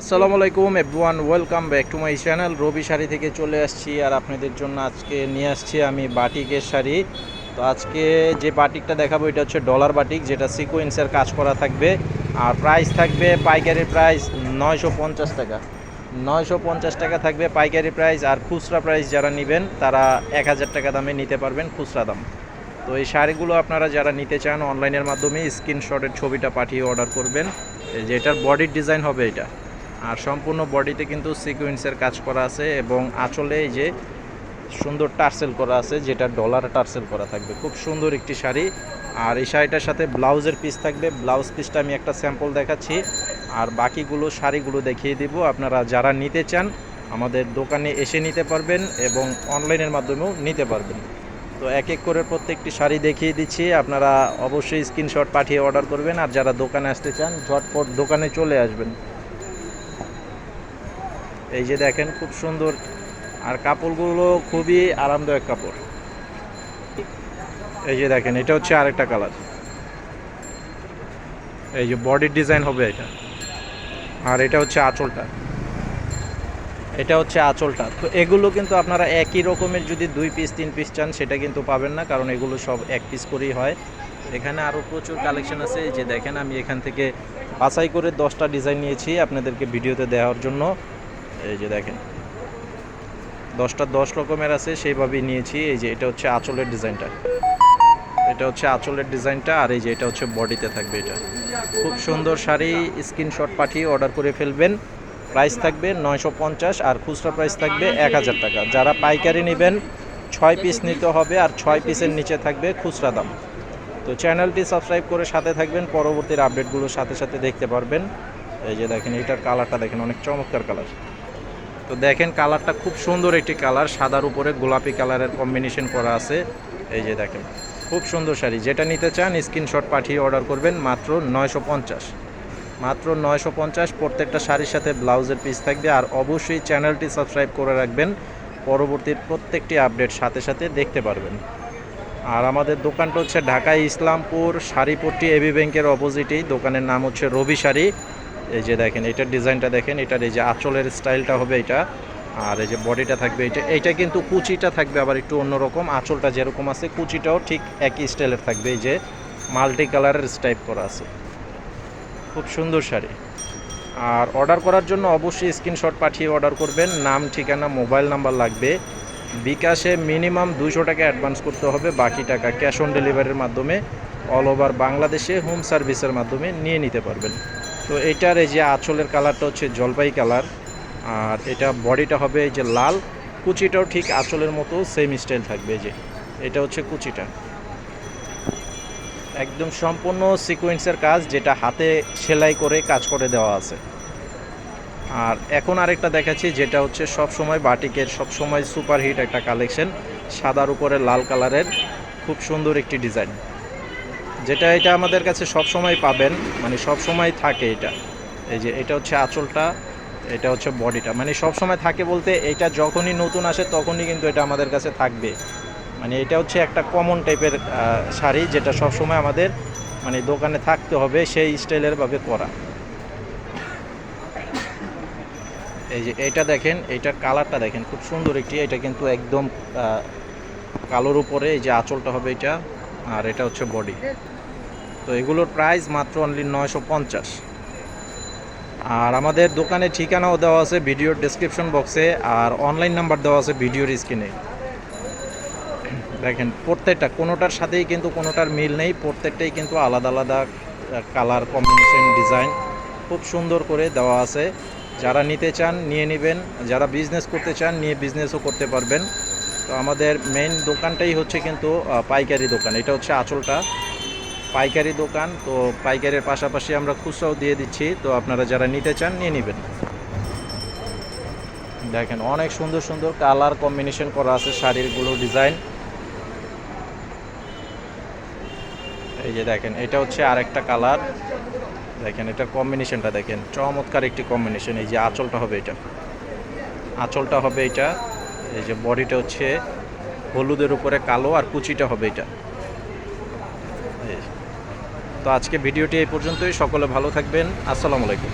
আসসালামু আলাইকুম everyone, welcome back to my channel. Rabi sari থেকে চলে আসছি আর আপনাদের জন্য আজকে নিয়ে আসছি আমি বাটিকের শাড়ি। তো আজকে যে বাটিকটা দেখাবো, এটা হচ্ছে ডলার বাটিক, যেটা সিকোয়েন্সের কাজ করা থাকবে। আর প্রাইস থাকবে পাইকারি প্রাইস নয়শো পঞ্চাশ টাকা। নয়শো পঞ্চাশ টাকা থাকবে পাইকারি প্রাইস আর খুচরা প্রাইস যারা নেবেন, তারা এক হাজার টাকা দামে নিতে পারবেন খুচরা দাম। তো এই শাড়িগুলো আপনারা যারা নিতে চান অনলাইনের মাধ্যমে স্ক্রিনশটের ছবিটা পাঠিয়ে অর্ডার করবেন। এই যে এটার বডির ডিজাইন হবে এটা। সম্পূর্ণ বডিতে কিন্তু সিকোয়েন্সের কাজ করা আছে এবং আঁচলে এই যে সুন্দর টার্সেল করা আছে, যেটা ডলার টার্সেল করা থাকবে। খুব সুন্দর একটি শাড়ি। আর এই শাড়িটার সাথে ব্লাউজের পিস থাকবে। ব্লাউজ পিসটা আমি একটা স্যাম্পল দেখাচ্ছি। আর বাকিগুলো শাড়িগুলো দেখিয়ে দিব। আপনারা যারা নিতে চান, আমাদের দোকানে এসে নিতে পারবেন এবং অনলাইনের মাধ্যমেও নিতে পারবেন। তো এক এক করে প্রত্যেকটি শাড়ি দেখিয়ে দিচ্ছি। আপনারা অবশ্যই স্ক্রিনশট পাঠিয়ে অর্ডার করবেন। আর যারা দোকানে আসতে চান, ঝটপট দোকানে চলে আসবেন। এই যে দেখেন খুব সুন্দর। আর কাপড়গুলো খুবই আরামদায়ক কাপড়। এই যে দেখেন, এটা হচ্ছে আরেকটা কালার। এই যে বডির ডিজাইন হবে এটা। আর এটা হচ্ছে আঁচলটা। এটা হচ্ছে আঁচলটা। তো এগুলো কিন্তু আপনারা একই রকমের যদি দুই পিস তিন পিস চান, সেটা কিন্তু পাবেন না, কারণ এগুলো সব এক পিস করেই হয়। এখানে আরও প্রচুর কালেকশন আছে। যে দেখেন, আমি এখান থেকে বাছাই করে দশটা ডিজাইন নিয়েছি আপনাদেরকে ভিডিওতে দেওয়ার জন্য। এই যে দেখেন। দশটা দশ রকমের আছে, সেইভাবেই নিয়েছি। এই যে এটা হচ্ছে আঁচলের ডিজাইনটা। এটা হচ্ছে আঁচলের ডিজাইনটা আর এই যে এটা হচ্ছে বডিতে থাকবে এটা। খুব সুন্দর শাড়ি, স্ক্রিনশট পাঠিয়ে অর্ডার করে ফেলবেন। প্রাইস থাকবে নয়শো পঞ্চাশ আর খুচরা প্রাইস থাকবে এক হাজার টাকা। যারা পাইকারি নেবেন, ছয় পিস নিতে হবে আর ছয় পিসের নিচে থাকবে খুচরা দাম। তো চ্যানেলটি সাবস্ক্রাইব করে সাথে থাকবেন, পরবর্তীর আপডেটগুলো সাথে সাথে দেখতে পারবেন। এই যে দেখেন এটার কালারটা দেখেন, অনেক চমৎকার কালার তো দেখেন কালারটা খুব সুন্দর একটি কালার। সাদার উপরে গোলাপি কালারের কম্বিনেশন করা আছে। এই যে দেখেন, খুব সুন্দর শাড়ি। যেটা নিতে চান স্ক্রিনশট পাঠিয়ে অর্ডার করবেন মাত্র নয়শো পঞ্চাশ। মাত্র নয়শো পঞ্চাশ, প্রত্যেকটা শাড়ির সাথে ব্লাউজের পিস থাকবে। আর অবশ্যই চ্যানেলটি সাবস্ক্রাইব করে রাখবেন। পরবর্তী প্রত্যেকটি আপডেট সাথে সাথে দেখতে পারবেন। আর আমাদের দোকানটা হচ্ছে ঢাকায় ইসলামপুর, শাড়িপট্টি এবি ব্যাংকের অপোজিটেই দোকানের নাম হচ্ছে রবি শাড়ি। এই যে দেখেন এটার ডিজাইনটা দেখেন, এটার এই যে আঁচলের স্টাইলটা হবে এটা, আর এই যে বডিটা থাকবে এটা, এইটা কিন্তু কুচিটা থাকবে আবার একটু অন্যরকম, আঁচলটা যেরকম আছে, কুচিটাও ঠিক একই স্টাইলের থাকবে, এই যে মাল্টি কালারের স্টাইপ করা আছে। খুব সুন্দর শাড়ি। আর অর্ডার করার জন্য অবশ্যই স্ক্রিনশট পাঠিয়ে অর্ডার করবেন, নাম, ঠিকানা, মোবাইল নাম্বার লাগবে। বিকাশে মিনিমাম দুশো টাকা অ্যাডভান্স করতে হবে, বাকি টাকা ক্যাশ অন ডেলিভারির মাধ্যমে, অল ওভার বাংলাদেশে হোম সার্ভিসের মাধ্যমে নিয়ে নিতে পারবেন। তো এটার এই যে আঁচলের কালারটা হচ্ছে জলপাই কালার, আর এটা বডিটা হবে এই যে লাল। কুচিটাও ঠিক আঁচলের মতো সেম স্টাইল থাকবে যে। এটা হচ্ছে কুচিটা। একদম সম্পূর্ণ সিকোয়েন্সের কাজ, যেটা হাতে সেলাই করে কাজ করে দেওয়া আছে। আর এখন আরেকটা দেখাচ্ছি, যেটা হচ্ছে সব সময় বাটিকের সব সময় সুপারহিট একটা কালেকশন সাদার উপরে লাল কালারের, খুব সুন্দর একটি ডিজাইন যেটা এটা আমাদের কাছে সব সময় পাবেন মানে সব সময় থাকে এটা। এই যে এটা হচ্ছে আঁচলটা, এটা হচ্ছে বডিটা। মানে সব সময় থাকে বলতে এটা যখনই নতুন আসে তখনই কিন্তু এটা আমাদের কাছে থাকবে। মানে এটা হচ্ছে একটা কমন টাইপের শাড়ি যেটা সব সময় আমাদের মানে দোকানে থাকতে হবে সেই স্টাইলের ভাবে করা এই যে এটা দেখেন এইটার কালারটা দেখেন, খুব সুন্দর একটি, এটা কিন্তু একদম কালোর উপরে এই যে আঁচলটা হবে এটা। আর এটা হচ্ছে বডি তো এগুলোর প্রাইস মাত্র অনলি নয়শো পঞ্চাশ। আর আমাদের দোকানে ঠিকানাও দেওয়া আছে ভিডিওর ডেসক্রিপশন বক্সে আর অনলাইন নাম্বার দেওয়া আছে ভিডিওর স্ক্রিনে দেখেন, প্রত্যেকটা, কোনোটার সাথেই কিন্তু কোনোটার মিল নেই, প্রত্যেকটাই কিন্তু আলাদা আলাদা কালার কম্বিনেশন ডিজাইন খুব সুন্দর করে দেওয়া আছে। যারা নিতে চান, নিয়ে নেবেন। যারা বিজনেস করতে চান, নিয়ে বিজনেসও করতে পারবেন। তো আমাদের মেইন দোকানটাই হচ্ছে কিন্তু পাইকারি দোকান। এটা হচ্ছে আঁচলটা। পাইকারি দোকান, তো পাইকারের পাশাপাশি আমরা খুচরাও দিয়ে দিচ্ছি। তো আপনারা যারা নিতে চান, নিয়ে নেবেন। দেখেন, অনেক সুন্দর সুন্দর কালার কম্বিনেশন করা আছে শাড়িরগুলো ডিজাইন এই যে দেখেন, এটা হচ্ছে আরেকটা কালার। দেখেন এটার কম্বিনেশনটা দেখেন। চমৎকার একটি কম্বিনেশন এই যে আঁচলটা হবে এটা। আঁচলটা হবে এটা। এই যে বডিটা হচ্ছে হলুদের উপরে কালো আর কুচিটা হবে এটা। তো আজকে ভিডিওটি এই পর্যন্তই। সকলে ভালো থাকবেন। আসসালামু আলাইকুম।